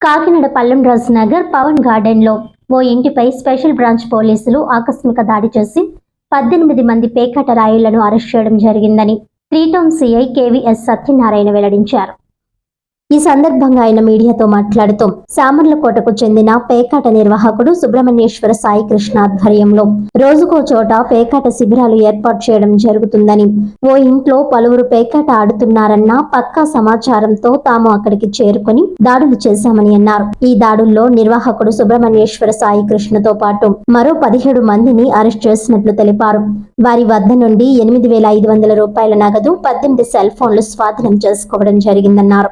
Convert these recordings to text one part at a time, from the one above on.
కాకినాడ పల్లెం రాజు నగర్ పవన్ గార్డెన్లో ఓ ఇంటిపై స్పెషల్ బ్రాంచ్ పోలీసులు ఆకస్మిక దాడి చేసి పద్దెనిమిది మంది పేకాట రాయులను అరెస్ట్ చేయడం జరిగిందని three town CI KVS Satyanarayana వెల్లడించారు. ఈ సందర్భంగా ఆయన మీడియాతో మాట్లాడుతూ సామర్లకోటకు చెందిన పేకాట నిర్వాహకుడు సుబ్రహ్మణ్యేశ్వర సాయి కృష్ణ ఆధ్వర్యంలో రోజుకో చోట పేకాట శిబిరాలు ఏర్పాటు చేయడం జరుగుతుందని ఓ ఇంట్లో పలువురు పేకాట ఆడుతున్నారన్న పక్కా సమాచారంతో తాము అక్కడికి చేరుకుని దాడులు చేశామని అన్నారు. ఈ దాడుల్లో నిర్వాహకుడు సుబ్రహ్మణ్యేశ్వర సాయి కృష్ణతో పాటు మరో పదిహేడు మందిని అరెస్ట్ చేసినట్లు తెలిపారు. వారి వద్ద నుండి ఎనిమిది వేల ఐదు వందల రూపాయల నగదు పద్దెనిమిది సెల్ ఫోన్లు స్వాధీనం చేసుకోవడం జరిగిందన్నారు.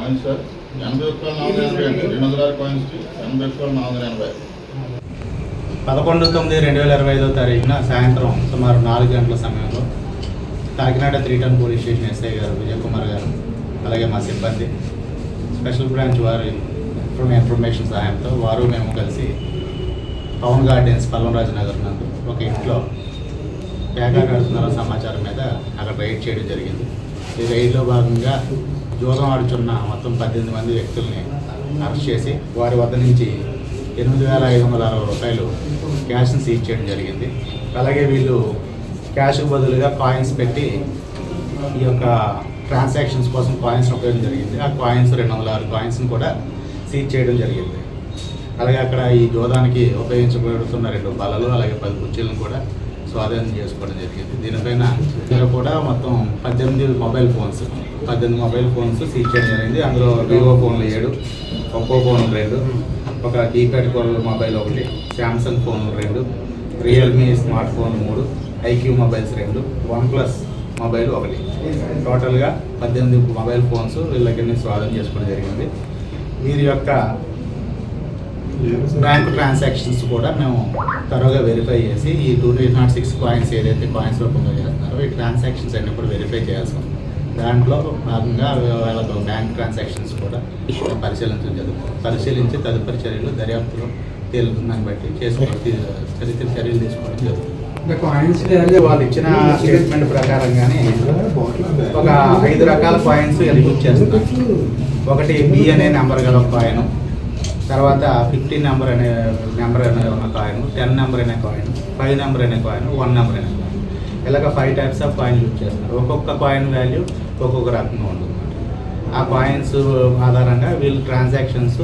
కాయిన్స్ సార్ ఎనభై ఒక్క నాలుగు ఎనభై అండి. రెండు వందల ఆరు పాయింట్స్కి ఎనభై ఒక్క నాలుగు వందల ఎనభై. పదకొండు తొమ్మిది రెండు వేల ఇరవై ఐదో తారీఖున సాయంత్రం సుమారు నాలుగు గంటల సమయంలో Kakinada three town police station SI గారు విజయ్ కుమార్ గారు అలాగే మా సిబ్బంది స్పెషల్ బ్రాంచ్ వారి ఇన్ఫర్మేషన్ సహాయంతో వారు మేము కలిసి పవన్ గార్డెన్స్ పల్లంరాజు నగర్ నందు ఒక ఇంట్లో పేకాట ఆడుతున్న సమాచారం మీద అక్కడ రైడ్ చేయడం జరిగింది. ఈ భాగంగా జూదం ఆడుచున్న మొత్తం పద్దెనిమిది మంది వ్యక్తుల్ని అరెస్ట్ చేసి వారి వద్ద నుంచి ఎనిమిది వేల ఐదు వందల అరవై రూపాయలు క్యాష్ని సీజ్ చేయడం జరిగింది. అలాగే వీళ్ళు క్యాష్కు బదులుగా కాయిన్స్ పెట్టి ఈ యొక్క ట్రాన్సాక్షన్స్ కోసం కాయిన్స్ ఉపయోగించడం జరిగింది. ఆ కాయిన్స్ రెండు వందల ఆరు కాయిన్స్ని కూడా సీజ్ చేయడం జరిగింది. అలాగే అక్కడ ఈ జోదానికి ఉపయోగించబడుతున్న రెండు బలలు అలాగే పది కుర్చీలను కూడా స్వాధీనం చేసుకోవడం జరిగింది. దీనిపైన ఇందులో కూడా మొత్తం పద్దెనిమిది మొబైల్ ఫోన్స్ పద్దెనిమిది మొబైల్ ఫోన్స్ సీజ్ చేయడం జరిగింది. అందులో వివో ఫోన్లు ఏడు ఒప్పో ఫోన్లు రెండు ఒక కీప్యాడ్ కోల్ మొబైల్ ఒకటి శాంసంగ్ ఫోన్లు రెండు రియల్మీ స్మార్ట్ ఫోన్ మూడు ఐక్యూ మొబైల్స్ రెండు వన్ ప్లస్ మొబైల్ ఒకటి టోటల్గా పద్దెనిమిది మొబైల్ ఫోన్స్ వీళ్ళ దగ్గర స్వాధీనం చేసుకోవడం జరిగింది. వీరి యొక్క బ్యాంక్ ట్రాన్సాక్షన్స్ కూడా మేము త్వరగా వెరిఫై చేసి ఈ two eight nought six coins ఏదైతే కాయిన్స్ రూపంలో చేస్తున్నారో ఈ ట్రాన్సాక్షన్స్ అన్ని కూడా వెరిఫై చేయాల్సి ఉంది. దాంట్లో భాగంగా వాళ్ళ బ్యాంక్ ట్రాన్సాక్షన్స్ కూడా పరిశీలించడం జరుగుతుంది. పరిశీలించి తదుపరి చర్యలు దర్యాప్తులో తేలుతుందని బట్టి చేసుకోవడం చరిత్ర చర్యలు తీసుకోవడం జరుగుతుంది. వాళ్ళు ఇచ్చిన స్టేట్మెంట్ ప్రకారంగానే ఒక ఐదు రకాల కాయిన్స్ యూజ్ చేస్తున్నారు. ఒకటి బి అనే నెంబర్ గల కాయిన్ తర్వాత ఫిఫ్టీన్ నెంబర్ అనే నెంబర్ అనే ఉన్న కాయిన్ టెన్ నెంబర్ అనే కాయిన్ ఫైవ్ నెంబర్ అనే కాయిన్ వన్ నెంబర్ అనే కాయిన్ ఇలాగ five types of coin use చేస్తున్నారు ఒక్కొక్క కాయిన్ వాల్యూ ఒక్కొక్క రకంగా ఉంటుంది ఆ కాయిన్స్ ఆధారంగా వీళ్ళు ట్రాన్సాక్షన్స్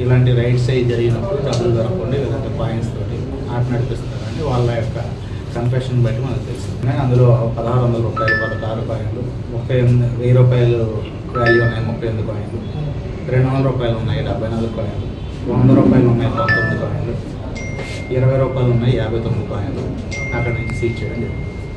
ఇలాంటి రైట్స్ అయి జరిగినప్పుడు డబ్బులు దొరకకుండా ఇలాంటి కాయిన్స్ తోటి ఆట నడిపిస్తారని వాళ్ళ యొక్క కన్ఫెషన్ బట్టి మనకు తెలుస్తుంది అందులో పదహారు వందల రూపాయలు పదహారు కాయిన్లు ముప్పై ఎనిమిది వెయ్యి రూపాయలు వాల్యూ ఉన్నాయి ముప్పై ఎనిమిది కాయిన్లు రెండు వందల రూపాయలు ఉన్నాయి డెబ్బై నాలుగు కాయిన్లు వంద రూపాయలు ఉన్నాయి పంతొమ్మిది కాయిన్లు ఇరవై రూపాయలు ఉన్నాయి యాభై తొమ్మిది కాయిన్లు అక్కడ నుంచి సీజ్ చేయడం జరిగింది.